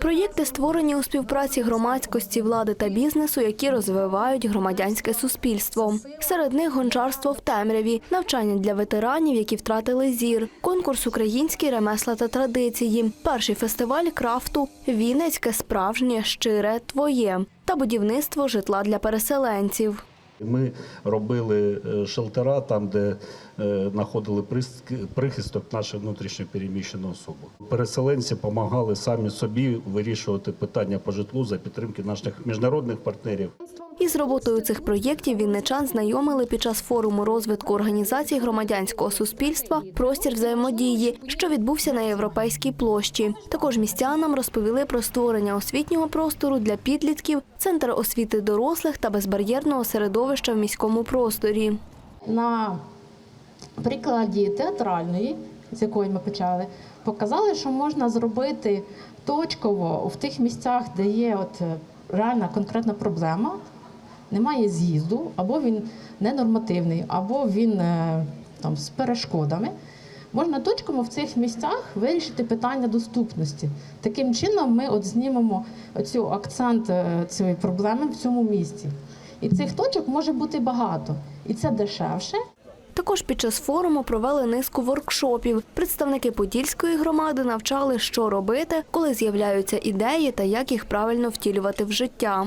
Проєкти створені у співпраці громадськості, влади та бізнесу, які розвивають громадянське суспільство. Серед них гончарство в темряві, навчання для ветеранів, які втратили зір, конкурс українські ремесла та традиції, перший фестиваль крафту Вінницьке справжнє щире твоє та будівництво житла для переселенців. Ми робили е, шелтера там, де е, знаходили прихисток нашої внутрішньо переміщеної особи. Переселенці допомагали самі собі вирішувати питання по житлу за підтримки наших міжнародних партнерів. Із роботою цих проєктів вінничан знайомили під час форуму розвитку організацій громадянського суспільства простір взаємодії, що відбувся на європейській площі. Також містянам розповіли про створення освітнього простору для підлітків, центр освіти дорослих та безбар'єрного середовища в міському просторі. на прикладі театральної, з якої ми почали, показали, що можна зробити точково в тих місцях, де є от е, реальна конкретна проблема, немає з'їзду, або він ненормативний, або він е, там з перешкодами. Можна точково в цих місцях вирішити питання доступності. Таким чином, ми от знімемо цю акцент е, цієї проблеми в цьому місці. І цих точок може бути багато, і це дешевше. Також під час форуму провели низку воркшопів. Представники Подільської громади навчали, що робити, коли з'являються ідеї та як їх правильно втілювати в життя.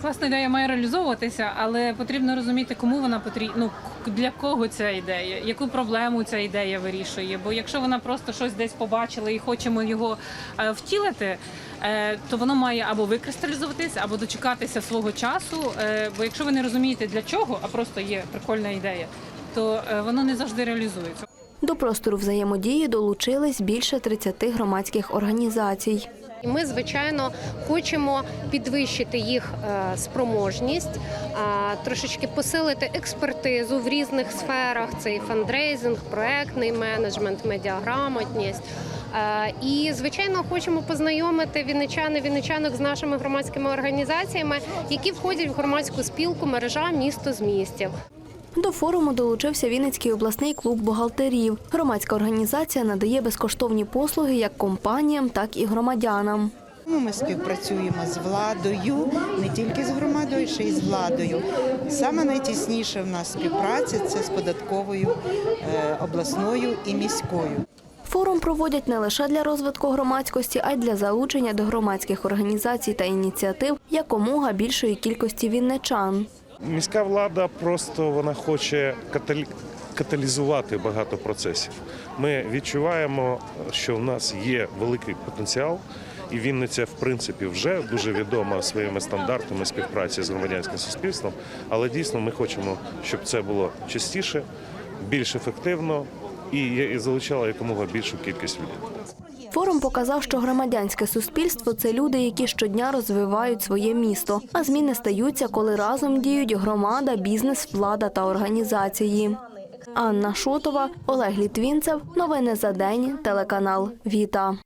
Класна ідея має реалізовуватися, але потрібно розуміти, кому вона потрібна, ну для кого ця ідея, яку проблему ця ідея вирішує. Бо якщо вона просто щось десь побачила і хочемо його е, втілити, е, то воно має або викристалізуватися, або дочекатися свого часу. Е, Бо якщо ви не розумієте для чого, а просто є прикольна ідея, то воно не завжди реалізується. До простору взаємодії долучились більше 30 громадських організацій. Ми, звичайно, хочемо підвищити їх е, спроможність, трошечки посилити експертизу в різних сферах: це і фандрейзинг, проектний менеджмент, медіаграмотність. Е, І, звичайно, хочемо познайомити вінничани, вінничанок з нашими громадськими організаціями, які входять в громадську спілку мережа місто з містів. До форуму долучився Вінницький обласний клуб бухгалтерів. Громадська організація надає безкоштовні послуги як компаніям, так і громадянам. Ну, Ми співпрацюємо з владою, не тільки з громадою, ще й з владою. Саме найтісніше в нас співпраця це з податковою е, обласною і міською. Форум проводять не лише для розвитку громадськості, а й для залучення до громадських організацій та ініціатив якомога більшої кількості вінничан. Міська влада просто вона хоче каталі- каталізувати багато процесів. Ми відчуваємо, що в нас є великий потенціал, і Вінниця, в принципі, вже дуже відома своїми стандартами співпраці з громадянським суспільством. Але дійсно ми хочемо, щоб це було частіше, більш ефективно і залучало якомога більшу кількість людей. Форум показав, що громадянське суспільство це люди, які щодня розвивають своє місто. А зміни стаються, коли разом діють громада, бізнес, влада та організації. Анна Шотова, Олег Літвінцев. Новини за день. Телеканал Віта.